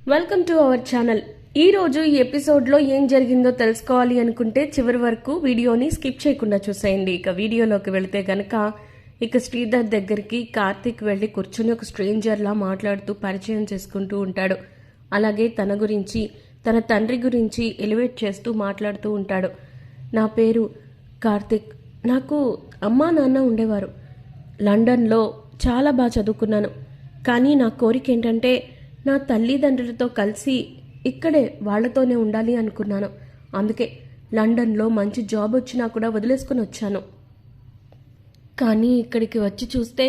Welcome to our channel ఈ రోజు ఈ ఎపిసోడ్లో ఏం జరిగిందో తెలుసుకోవాలి అనుకుంటే చివరి వరకు వీడియోని స్కిప్ చేయకుండా చూసేయండి. ఇక వీడియోలోకి వెళితే గనక ఇక శ్రీధర్ దగ్గరికి కార్తిక్ వెళ్ళి కూర్చుని ఒక స్ట్రేంజర్లా మాట్లాడుతూ పరిచయం చేసుకుంటూ ఉంటాడు. అలాగే తన గురించి తన తండ్రి గురించి ఎలివేట్ చేస్తూ మాట్లాడుతూ ఉంటాడు. నా పేరు కార్తిక్. నాకు అమ్మా నాన్న ఉండేవారు. లండన్లో చాలా బాగా చదువుకున్నాను. కానీ నా కోరిక ఏంటంటే నా తల్లిదండ్రులతో కలిసి ఇక్కడే వాళ్ళతోనే ఉండాలి అనుకున్నాను. అందుకే లండన్లో మంచి జాబ్ వచ్చినా కూడా వదిలేసుకుని వచ్చాను. కానీ ఇక్కడికి వచ్చి చూస్తే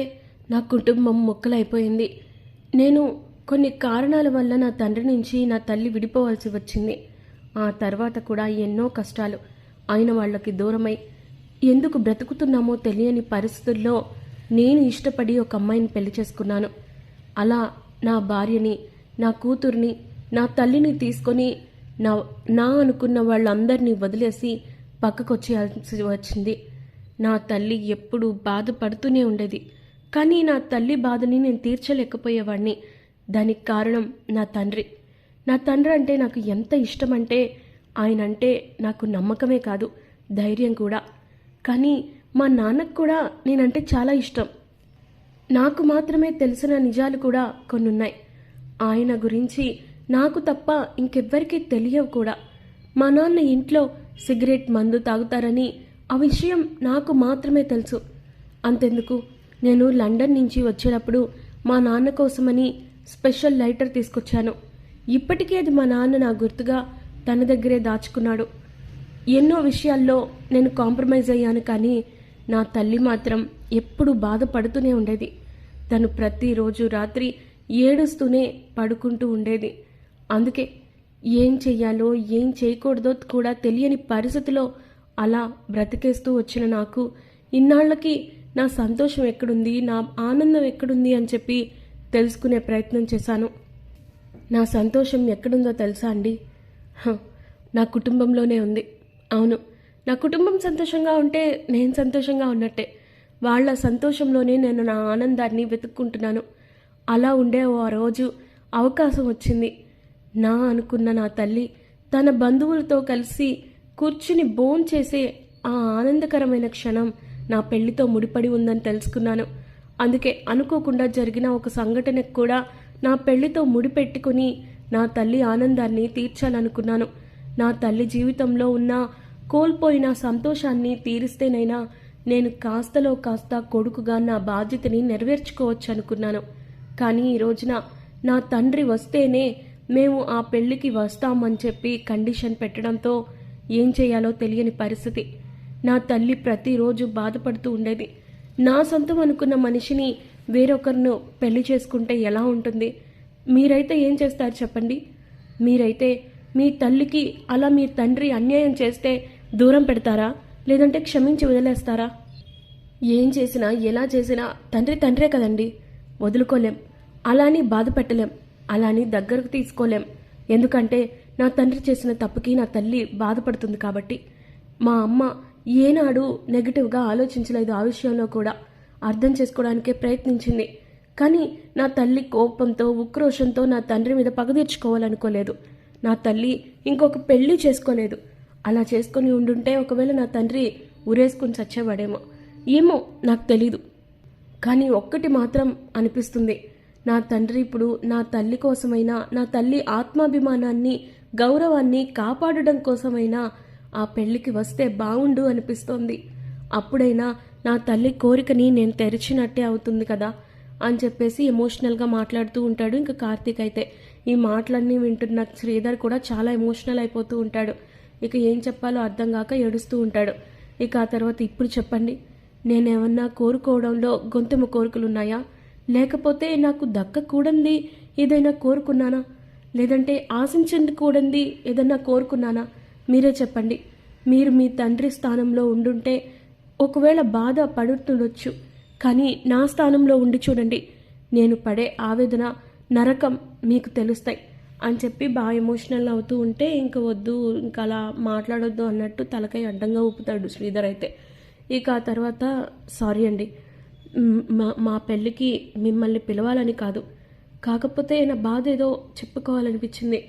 నా కుటుంబం మొక్కలైపోయింది. నేను కొన్ని కారణాల వల్ల నా తండ్రి నుంచి నా తల్లి విడిపోవాల్సి వచ్చింది. ఆ తర్వాత కూడా ఎన్నో కష్టాలు అయిన వాళ్ళకి దూరమై ఎందుకు బ్రతుకుతున్నామో తెలియని పరిస్థితుల్లో నేను ఇష్టపడి ఒక అమ్మాయిని పెళ్ళి చేసుకున్నాను. అలా నా భార్యని నా కూతుర్ని నా తల్లిని తీసుకొని నా నా అనుకున్న వాళ్ళందరినీ వదిలేసి పక్కకొచ్చేయాల్సి వచ్చింది. నా తల్లి ఎప్పుడూ బాధపడుతూనే ఉండేది. కానీ నా తల్లి బాధని నేను తీర్చలేకపోయేవాడిని దానికి కారణం నా తండ్రి. నా తండ్రి అంటే నాకు ఎంత ఇష్టం అంటే ఆయన అంటే నాకు నమ్మకమే కాదు ధైర్యం కూడా. కానీ మా నాన్నకు కూడా నేనంటే చాలా ఇష్టం. నాకు మాత్రమే తెలిసిన నిజాలు కూడా కొన్ని ఉన్నాయి ఆయన గురించి నాకు తప్ప ఇంకెవ్వరికీ తెలియవు కూడా. మా నాన్న ఇంట్లో సిగరెట్ మందు తాగుతారని ఆ విషయం నాకు మాత్రమే తెలుసు. అంతెందుకు? నేను లండన్ నుంచి వచ్చేటప్పుడు మా నాన్న కోసమని స్పెషల్ లైటర్ తీసుకొచ్చాను. ఇప్పటికీ అది మా నాన్న నా గుర్తుగా తన దగ్గరే దాచుకున్నాడు. ఎన్నో విషయాల్లో నేను కాంప్రమైజ్ అయ్యాను కానీ నా తల్లి మాత్రం ఎప్పుడూ బాధపడుతూనే ఉండేది. తను ప్రతిరోజు రాత్రి ఏడుస్తూనే పడుకుంటూ ఉండేది. అందుకే ఏం చెయ్యాలో ఏం చేయకూడదో కూడా తెలియని పరిస్థితిలో అలా బ్రతికేస్తూ వచ్చిన నాకు ఇన్నాళ్ళకి నా సంతోషం ఎక్కడుంది నా ఆనందం ఎక్కడుంది అని చెప్పి తెలుసుకునే ప్రయత్నం చేశాను. నా సంతోషం ఎక్కడుందో తెలుసా అండి? హ, నా కుటుంబంలోనే ఉంది. అవును నా కుటుంబం సంతోషంగా ఉంటే నేను సంతోషంగా ఉన్నట్టే. వాళ్ళ సంతోషంలోనే నేను నా ఆనందాన్ని వెతుక్కుంటున్నాను. అలా ఉండే ఓ రోజు అవకాశం వచ్చింది. నా అనుకున్న నా తల్లి తన బంధువులతో కలిసి కూర్చుని బోన్ చేసే ఆ ఆనందకరమైన క్షణం నా పెళ్ళితో ముడిపడి ఉందని తెలుసుకున్నాను. అందుకే అనుకోకుండా జరిగిన ఒక సంఘటనకు కూడా నా పెళ్ళితో ముడిపెట్టుకుని నా తల్లి ఆనందాన్ని తీర్చాలనుకున్నాను. నా తల్లి జీవితంలో ఉన్న కోల్పోయిన సంతోషాన్ని తీరిస్తేనైనా నేను కాస్తలో కాస్త కొడుకుగా నా బాధ్యతని నెరవేర్చుకోవచ్చు అనుకున్నాను కానీ ఈ రోజున నా తండ్రి వస్తేనే మేము ఆ పెళ్ళికి వస్తామని చెప్పి కండిషన్ పెట్టడంతో ఏం చేయాలో తెలియని పరిస్థితి. నా తల్లి ప్రతిరోజు బాధపడుతూ ఉండేది. నా సొంతం అనుకున్న మనిషిని వేరొకరిను పెళ్ళి చేసుకుంటే ఎలా ఉంటుంది? మీరైతే ఏం చేస్తారు చెప్పండి? మీరైతే మీ తల్లికి అలా మీ తండ్రి అన్యాయం చేస్తే దూరం పెడతారా? లేదంటే క్షమించి వదిలేస్తారా? ఏం చేసినా ఎలా చేసినా తండ్రి తండ్రే కదండి. వదులుకోలేం. అలాని బాధ పెట్టలేం. అలాని దగ్గరకు తీసుకోలేం. ఎందుకంటే నా తండ్రి చేసిన తప్పుకి నా తల్లి బాధపడుతుంది కాబట్టి. మా అమ్మ ఏనాడు నెగిటివ్గా ఆలోచించలేదు ఆ విషయంలో కూడా. అర్థం చేసుకోవడానికే ప్రయత్నించింది. కానీ నా తల్లి కోపంతో ఉక్రోషంతో నా తండ్రి మీద పగ తీర్చుకోవాలనుకోలేదు. నా తల్లి ఇంకొక పెళ్ళి చేసుకోలేదు. అలా చేసుకొని ఉండుంటే ఒకవేళ నా తండ్రి ఉరేసుకుని చచ్చేవాడేమో. ఏమో నాకు తెలీదు. కానీ ఒక్కటి మాత్రం అనిపిస్తుంది. నా తండ్రి ఇప్పుడు నా తల్లి కోసమైనా నా తల్లి ఆత్మాభిమానాన్ని గౌరవాన్ని కాపాడడం కోసమైనా ఆ పెళ్ళికి వస్తే బాగుండు అనిపిస్తోంది. అప్పుడైనా నా తల్లి కోరికని నేను తెరిచినట్టే అవుతుంది కదా అని చెప్పేసి ఎమోషనల్గా మాట్లాడుతూ ఉంటాడు. ఇంకా కార్తీక్ అయితే ఈ మాటలన్నీ వింటున్న శ్రీధర్ కూడా చాలా ఎమోషనల్ అయిపోతూ ఉంటాడు. ఇక ఏం చెప్పాలో అర్థం కాక ఏడుస్తూ ఉంటాడు. ఇక ఆ తర్వాత ఇప్పుడు చెప్పండి. నేనేమన్నా కోరుకోవడంలో గొంతెమ్మ కోరికలు ఉన్నాయా లేకపోతే నాకు దక్కకూడంది ఏదైనా కోరుకున్నానా? లేదంటే ఆశించకూడంది కూడంది ఏదైనా కోరుకున్నానా? మీరే చెప్పండి. మీరు మీ తండ్రి స్థానంలో ఉండుంటే ఒకవేళ బాధ పడుతుండొచ్చు. కానీ నా స్థానంలో ఉండి చూడండి. నేను పడే ఆవేదన నరకం మీకు తెలుస్తాయి. అని చెప్పి బాగా ఎమోషనల్ అవుతూ ఉంటే ఇంక వద్దు ఇంకా అలా మాట్లాడొద్దు అన్నట్టు తలకై అడ్డంగా ఊపుతాడు శ్రీధర్ అయితే. ఇక ఆ తర్వాత సారీ అండి. మా మా పెళ్ళికి మిమ్మల్ని పిలవాలని కాదు. కాకపోతే నా బాధ ఏదో చెప్పుకోవాలనిపించింది.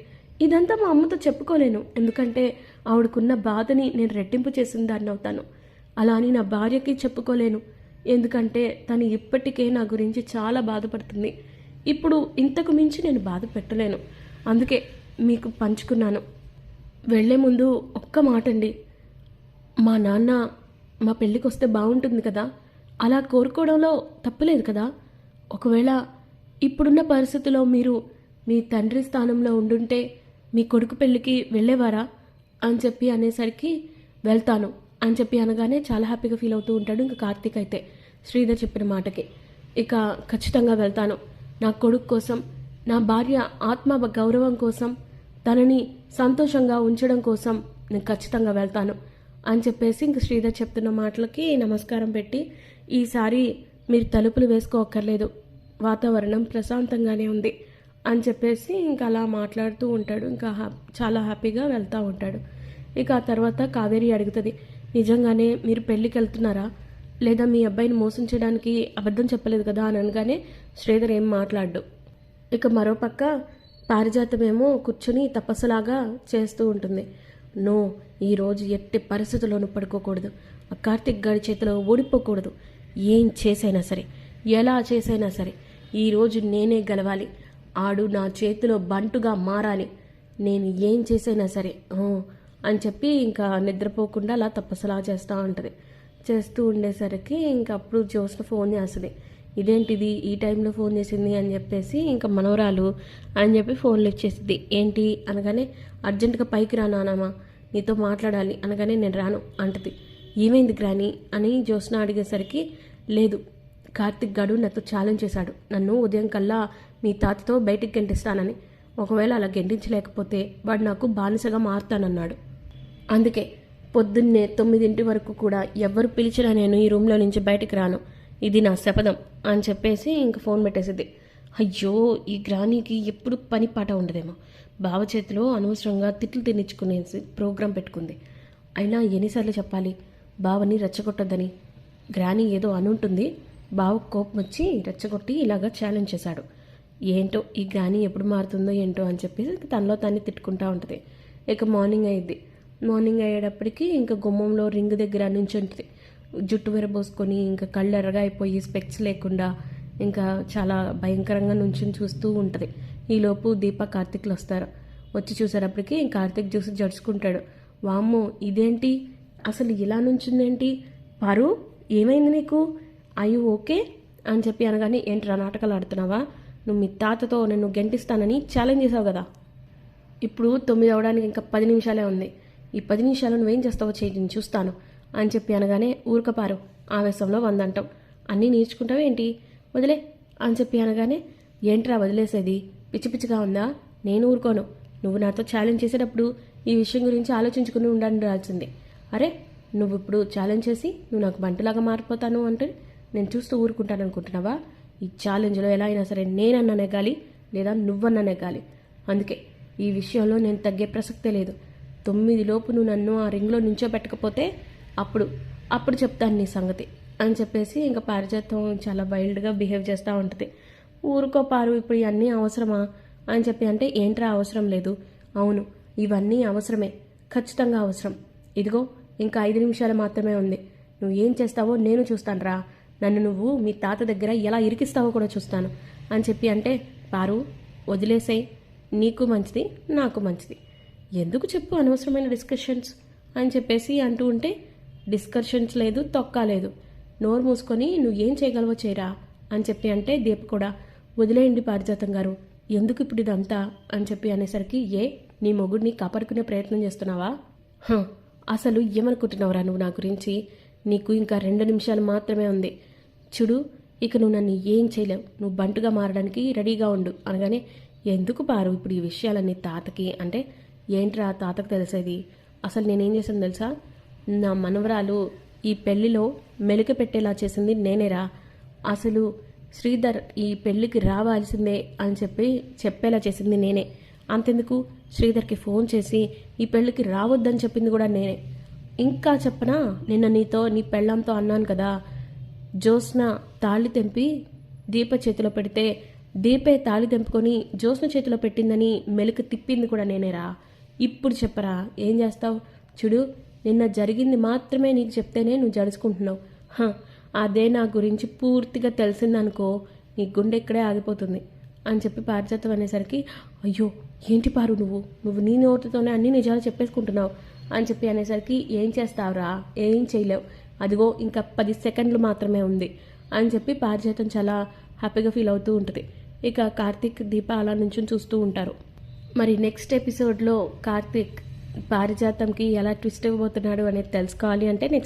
ఇదంతా మా అమ్మతో చెప్పుకోలేను. ఎందుకంటే ఆవిడకున్న బాధని నేను రెట్టింపు చేసిన దాన్ని అవుతాను. అలా అని నా భార్యకి చెప్పుకోలేను. ఎందుకంటే తను ఇప్పటికే నా గురించి చాలా బాధపడుతుంది. ఇప్పుడు ఇంతకు మించి నేను బాధ పెట్టలేను. అందుకే మీకు పంచుకున్నాను. వెళ్ళే ముందు ఒక్క మాట అండి మా నాన్న మా పెళ్ళికి వస్తే బాగుంటుంది కదా. అలా కోరుకోవడంలో తప్పులేదు కదా. ఒకవేళ ఇప్పుడున్న పరిస్థితిలో మీరు మీ తండ్రి స్థానంలో ఉండుంటే మీ కొడుకు పెళ్ళికి వెళ్ళేవారా అని చెప్పి అనేసరికి వెళ్తాను అని చెప్పి అనగానే చాలా హ్యాపీగా ఫీల్ అవుతూ ఉంటాడు ఇంకా కార్తీక్ అయితే. శ్రీధర్ చెప్పిన మాటకి. ఇక ఖచ్చితంగా వెళ్తాను. నా కొడుకు కోసం నా భార్య ఆత్మ గౌరవం కోసం తనని సంతోషంగా ఉంచడం కోసం నేను ఖచ్చితంగా వెళ్తాను అని చెప్పేసి ఇంక శ్రీధర్ చెప్తున్న మాటలకి నమస్కారం పెట్టి ఈసారి మీరు తలుపులు వేసుకోక్కర్లేదు వాతావరణం ప్రశాంతంగానే ఉంది అని చెప్పేసి ఇంకా అలా మాట్లాడుతూ ఉంటాడు. ఇంకా చాలా హ్యాపీగా వెళ్తూ ఉంటాడు. ఇక ఆ తర్వాత కావేరి అడుగుతుంది నిజంగానే మీరు పెళ్ళికి వెళ్తున్నారా? లేదా మీ అబ్బాయిని మోసం చేయడానికి అబద్ధం చెప్పలేదు కదా? అని అనగానే శ్రీధర్ ఏం మాట్లాడు ఇక మరోపక్క పారిజాతమేమో కూర్చుని తపస్సులాగా చేస్తూ ఉంటుంది. నో ఈరోజు ఎట్టి పరిస్థితుల్లోనూ పడుకోకూడదు. ఆ కార్తిక్ గారి చేతిలో ఓడిపోకూడదు. ఏం చేసైనా సరే ఎలా చేసైనా సరే ఈరోజు నేనే గెలవాలి. ఆడు నా చేతిలో బంటుగా మారాలి. నేను ఏం చేసైనా సరే అని చెప్పి ఇంకా నిద్రపోకుండా అలా తపస్సులా చేస్తూ ఉంటుంది. చేస్తూ ఉండేసరికి ఇంకా అప్పుడు జ్యోత్స్న ఫోన్ చేస్తుంది. ఇదేంటిది ఈ టైంలో ఫోన్ చేసింది అని చెప్పేసి ఇంకా మనవరాలు అని చెప్పి ఫోన్లు ఇచ్చేసింది ఏంటి? అనగానే అర్జెంటుగా పైకి రా నానమ్మా నీతో మాట్లాడాలి అనగానే నేను రాను అంటది. ఏమైంది గ్రాని? అని జ్యోత్స్న అడిగేసరికి లేదు కార్తిక్ గడు నాతో ఛాలెంజ్ చేశాడు. నన్ను ఉదయం కల్లా మీ తాతతో బయటికి గెంటిస్తానని. ఒకవేళ అలా గెంటించలేకపోతే వాడు నాకు బానిసగా మారుతానన్నాడు. అందుకే పొద్దున్నే తొమ్మిదింటి వరకు కూడా ఎవరు పిలిచినా నేను ఈ రూమ్లో నుంచి బయటికి రాను. ఇది నా శపథం అని చెప్పేసి ఇంక ఫోన్ పెట్టేసింది. అయ్యో ఈ గ్రానీకి ఎప్పుడు పని పాట ఉండదేమో. బావ చేతిలో అనవసరంగా తిట్లు తినిచ్చుకునేసి ప్రోగ్రాం పెట్టుకుంది. అయినా ఎన్నిసార్లు చెప్పాలి బావని రెచ్చగొట్టొద్దని. గ్రానీ ఏదో అనుంటుంది బావ కోపం వచ్చి రెచ్చగొట్టి ఇలాగా ఛాలెంజ్ చేశాడు. ఏంటో ఈ గ్రానీ ఎప్పుడు మారుతుందో ఏంటో అని చెప్పేసి తనలో తాన్ని తిట్టుకుంటా ఉంటుంది. ఇక మార్నింగ్ అయ్యిద్ది. మార్నింగ్ అయ్యేటప్పటికి ఇంకా గుమ్మంలో రింగ్ దగ్గర నుంచుంటుంది. జుట్టు విరబోసుకొని ఇంకా కళ్ళు ఎర్రగా అయిపోయి స్పెక్స్ లేకుండా ఇంకా చాలా భయంకరంగా నుంచుని చూస్తూ ఉంటుంది. ఈలోపు దీప కార్తిక్లు వస్తారు. వచ్చి చూసేటప్పటికి కార్తిక్ చూసి జడుచుకుంటాడు. వామ్మో ఇదేంటి? అసలు ఇలా నుంచిందేంటి? పారు ఏమైంది నీకు? అయ్యో ఓకే అని చెప్పి అనగానే ఏంట్రా నాటకాలు ఆడుతున్నావా? నువ్వు మీ తాతతో నన్ను గెంటిస్తానని ఛాలెంజ్ చేసావు కదా. ఇప్పుడు తొమ్మిది అవడానికి ఇంకా పది నిమిషాలే ఉంది. ఈ పది నిమిషాలు నువ్వేం చేస్తావో చేయి నేను చూస్తాను. అని చెప్పి అనగానే ఊరకపారు ఆవేశంలో వందంటాం. అన్నీ నేర్చుకుంటావు ఏంటి? వదిలే అని చెప్పి అనగానే ఏంట్రా వదిలేసేది? పిచ్చి పిచ్చిగా ఉందా? నేను ఊరుకోను. నువ్వు నాతో ఛాలెంజ్ చేసేటప్పుడు ఈ విషయం గురించి ఆలోచించుకుని ఉండాల్సింది. అరే నువ్వు ఇప్పుడు ఛాలెంజ్ చేసి నువ్వు నాకు బంటులాగా మారిపోతాను అంటే నేను చూస్తూ ఊరుకుంటాను అనుకుంటున్నావా? ఈ ఛాలెంజ్లో ఎలా అయినా సరే నేనన్నా నెగ్గాలి లేదా నువ్వన్నా నెగ్గాలి. అందుకే ఈ విషయంలో నేను తగ్గే ప్రసక్తే లేదు. తొమ్మిది లోపు నువ్వు నన్ను ఆ రింగ్లో నుంచోబెట్టకపోతే అప్పుడు అప్పుడు చెప్తాను నీ సంగతి అని చెప్పేసి ఇంకా పారిజాతం చాలా వైల్డ్గా బిహేవ్ చేస్తూ ఉంటుంది. ఊరుకో పారు ఇప్పుడు ఇవన్నీ అవసరమా అని చెప్పి అంటే ఏంట్రా అవసరం లేదు. అవును ఇవన్నీ అవసరమే ఖచ్చితంగా అవసరం. ఇదిగో ఇంకా ఐదు నిమిషాలు మాత్రమే ఉంది. నువ్వు ఏం చేస్తావో నేను చూస్తానురా. నన్ను నువ్వు మీ తాత దగ్గర ఎలా ఇరికిస్తావో కూడా చూస్తాను అని చెప్పి అంటే పారు వదిలేసేయ్. నీకు మంచిది నాకు మంచిది. ఎందుకు చెప్పు అనవసరమైన డిస్కషన్స్ అని చెప్పేసి అంటూ ఉంటే డిస్కషన్స్ లేదు తొక్క లేదు. నోరు మూసుకొని నువ్వు ఏం చేయగలవో చేయరా అని చెప్పి అంటే దీప కూడా వదిలేయండి పారిజాతం గారు. ఎందుకు ఇప్పుడు ఇదంతా? అని చెప్పి అనేసరికి ఏ నీ మొగుడిని కాపాడుకునే ప్రయత్నం చేస్తున్నావా? హ, అసలు ఏమనుకుంటున్నావురా నువ్వు నా గురించి? నీకు ఇంకా రెండు నిమిషాలు మాత్రమే ఉంది. చూడు ఇక నువ్వు నన్ను ఏం చేయలేవు. నువ్వు బంటుగా మారడానికి రెడీగా ఉండు అనగానే ఎందుకు పారు ఇప్పుడు ఈ విషయాలన్నీ తాతకి? అంటే ఏంట్రా తాతకు తెలిసేది? అసలు నేనేం చేశాను తెలుసా? నా మనవరాలు ఈ పెళ్ళిలో మెలిక పెట్టేలా చేసింది నేనేరా. అసలు శ్రీధర్ ఈ పెళ్ళికి రావాల్సిందే అని చెప్పి చెప్పేలా చేసింది నేనే. అంతెందుకు శ్రీధర్కి ఫోన్ చేసి ఈ పెళ్ళికి రావద్దని చెప్పింది కూడా నేనే. ఇంకా చెప్పనా? నిన్న నీతో నీ పెళ్ళంతో అన్నాను కదా. జ్యోత్స్న తాళి తెంపి దీప చేతిలో పెడితే దీపే తాళి తెంపుకొని జ్యోత్స్న చేతిలో పెట్టిందని మెలకు తిప్పింది కూడా నేనేరా. ఇప్పుడు చెప్పరా? ఏం చేస్తావు? చూడు నిన్న జరిగింది మాత్రమే నీకు చెప్తేనే నువ్వు జడుచుకుంటున్నావు. హ, అదే నా గురించి పూర్తిగా తెలిసిందనుకో నీ గుండె ఇక్కడే ఆగిపోతుంది అని చెప్పి పారిజాతం అనేసరికి అయ్యో ఏంటి పారు నువ్వు? నువ్వు నీ నోటితోనే అన్ని నిజాలు చెప్పేసుకుంటున్నావు అని చెప్పి అనేసరికి ఏం చేస్తావురా? ఏం చేయలేవు. అదిగో ఇంకా పది సెకండ్లు మాత్రమే ఉంది అని చెప్పి పారిజాతం చాలా హ్యాపీగా ఫీల్ అవుతూ ఉంటుంది. ఇక కార్తీక్ దీప అలా నుంచి చూస్తూ ఉంటారు. మరి నెక్స్ట్ ఎపిసోడ్లో కార్తీక్ పారిజాతంకి ఎలా ట్విస్ట్ ఇవ్వబోతున్నాడు అనేది తెలుసుకోవాలి అంటే నెక్స్ట్